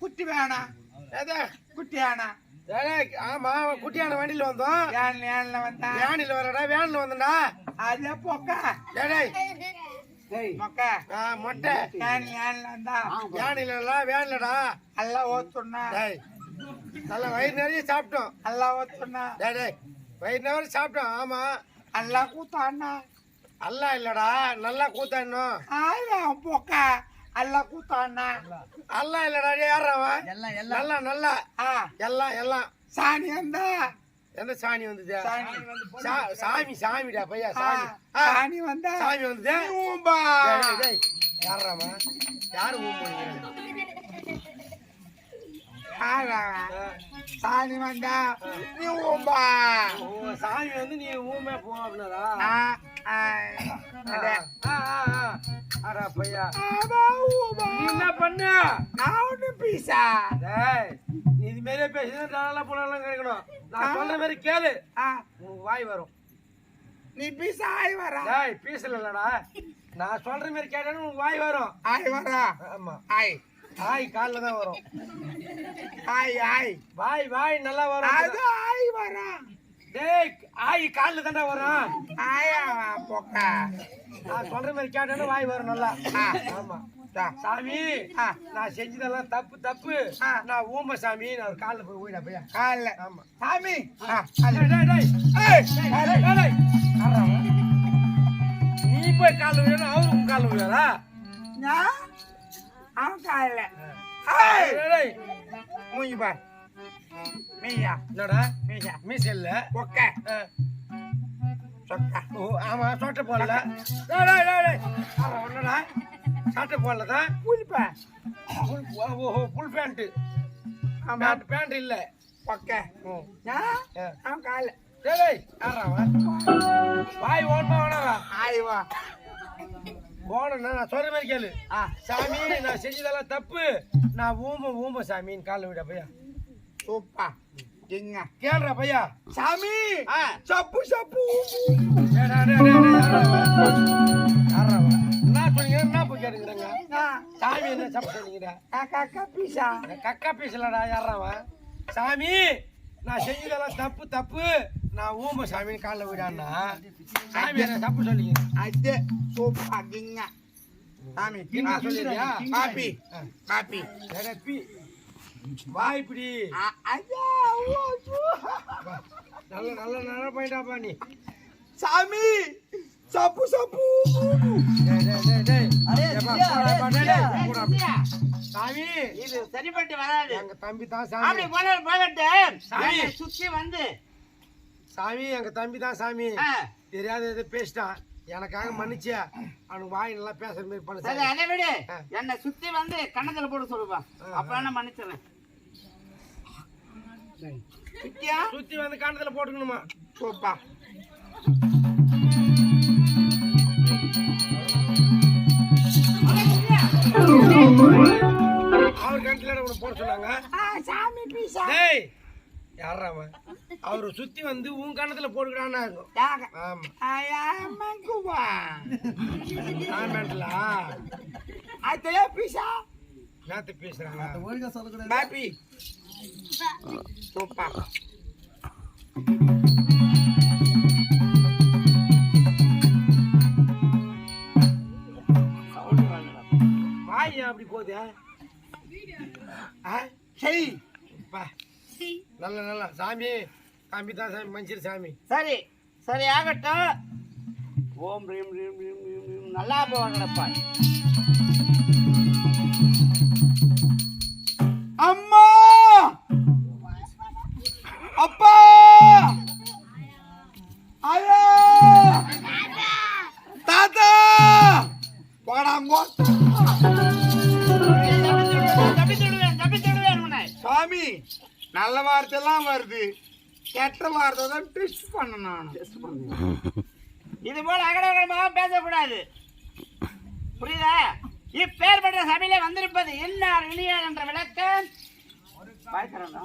குட்டி வேணாம் எது குட்டி ஏய், ஆமா குட்டியான வண்டியில வந்தோம். ஏன் ஏன்ல வந்தா? வேனில வரடா வேன்ல வந்தடா அதே பொக்கா டேய் மொக்கா? ஆ, மொட்டை. ஏன் ஏன்ல வந்தா? வேனில வேன்லடா. எல்லாம் ஓத்துனா? டேய் நல்லா வயிறு நிறைய சாப்பிட்டோம். எல்லாம் ஓத்துனா? டேய் டேய் வயிறு நிறைய சாப்பிட்டோம். ஆமா. எல்லாம் கூத்தாண்ணா அல்லா இல்லடா நல்லா கூத்தாடணும் பொக்கா எல்லாம் கூத்தாண்ணா அல்லா. இல்லடா டேய் யாரவன் எல்லாம் நல்லா நல்லா. ஆ. எல்லாம் எல்லாம். சாணி வந்தா? எந்த சாணி வந்தது? சாமி சாமிடா பையா சாமி. சாணி வந்தா? சாமி வந்தது? ஊம்பா. யார்றாமா யாரு. சாணி வந்தா? நீ ஊம்பா. சாமி வந்து நீ ஊமே போ அப்படின்னாரா? ஆ, ஆ, அடே. ஆ, ஆ, ஆ. அடா பையா ஆமா, ஊம்பா. நீ என்ன பண்ண? நான் ஒண்ணு பீசா. நீ இது மாதிரியே பேசினா நல்லா போனாலும் கிடைக்கணும் நான் சொல்ற மாதிரி கேளு. உனக்கு வாய் வரும். நீ பீசா ஆய் வரா. டேய் பீசல இல்லடா. நான் சொல்ற மாதிரி கேட்டாலும் உனக்கு வாய் வரும். ஆய் வரா. ஆமா. ஆய். வாய் கால்ல தான் வரும். ஆய் ஆய். வாய் வாய் நல்லா அது வரும் ஆய் வரா. டேய் ஆய் கால்ல தானே வரும். ஆயா பொக்கா. நான் சொல்ற மாதிரி கேட்டாலும் வாய் வரும் நல்லா. ஆமா. சாமி. நான் செஞ்சதெல்லாம் தப்பு தப்பு. நான் ஊம சாமி நான் காலில் போய் ஊயிடா பையா கால்ல. ஆமா. சாமி? நீ போய் காலில் விழா அவரு உன் காலில் நான்? அவன் கால்ல. மூஞ்சி பார். மீயா. என்னடா? மீயா. மீஸ் இல்ல பொக்க ஆ. சொக்கா. ஓ ஆமா சோட்டை போடல. ஆமா, என்னடா? சட்டை போடல தான் புளிப்பா ஓஹோ ஃபுல் பேண்ட் பேண்ட் பேண்ட் இல்ல. பொக்க ம். நான் கால்ல டேய், அவன்? வாய் ஓடமா வேணாவா? ஆய் வா. போனா நான் சொல்ற மாதிரி கேளு. சாமி நான் செஞ்சதெல்லாம் தப்பு. நான் ஊம ஊம சாமின்னு காலில் விட பையா சூப்பா ஜிங்க கேளுடா பையா சாமி. சப்பு சப்பு? என்ன சொன்னீங்க என்ன போய் கேட்டுக்கிறேங்க சாமி என்ன சாப்பிட்டு சொன்னீங்கடா காக்கா பீசா கக்கா பேசலடா யார்றா அவன்? சாமி நான் செஞ்சதெல்லாம் தப்பு தப்பு நான் ஊம சாமின்னு காலில் விடான்னா சாமி என்ன தப்பு சொல்லிங்க அது சூப்பா ஜிங்க சாமி ஆ, சொல்லிடுறியா? காப்பி. காப்பி பி வாய் இப்படி. நல்ல நல்ல நல்ல பாயிண்டாப்பா நீ. சாமி சப்பு சப்பு. சாமி. இது சரிப்பட்டு வராது. எங்க தம்பி தான் அப்படி சாமி போல போகட்டு. சாமி. என்னை சுத்தி வந்து. சாமி எங்க தம்பி தான் சாமி. ஆ, தெரியாத எது பேசிட்டான் எனக்காக மன்னிச்சியா? அவனுக்கு வாய் நல்லா பேசுற மாதிரி பண்ண. என்னை சுத்தி வந்து கண்ணத்துல போட சொல்லுப்பா. அப்ப நான் மன்னிச்சிடறேன். சுத்தி வந்து காணத்துல போட்டுக்கணுமா? சூப்பா அவர் கணத்துல உனக்கு போட சொன்னாங்க. ஆ, சாமி பீசா. டேய் யாரா அவன்? அவரு சுத்தி வந்து உன் கணத்துல போட்டுக்கிறான்னா இருக்கும் ஆமா. பீசா. நேத்து பேசுறாங்க. பாப்பி சூப்பா வாய் அப்படி போகுது ஆ, சரி பா நல்ல நல்ல சாமி சாமி தான் சாமி மஞ்சள் சாமி சரி சரி ஆகட்டும். ஓம் ரீம் ரீம் ரீம் ரீம் ரீம் நல்லா போவாங்கடப்பா நல்ல வார்த்தைலாம் வருது. கெட்ட வார்த்தை தான் டெஸ்ட் பண்ண நான் இது போல அகடகடமாக பேசக்கூடாது. புரியுதா? இப்பேற்பட்ட சபையில வந்திருப்பது என்ன இனியார் என்ற விளக்கம். பயக்கிறதா?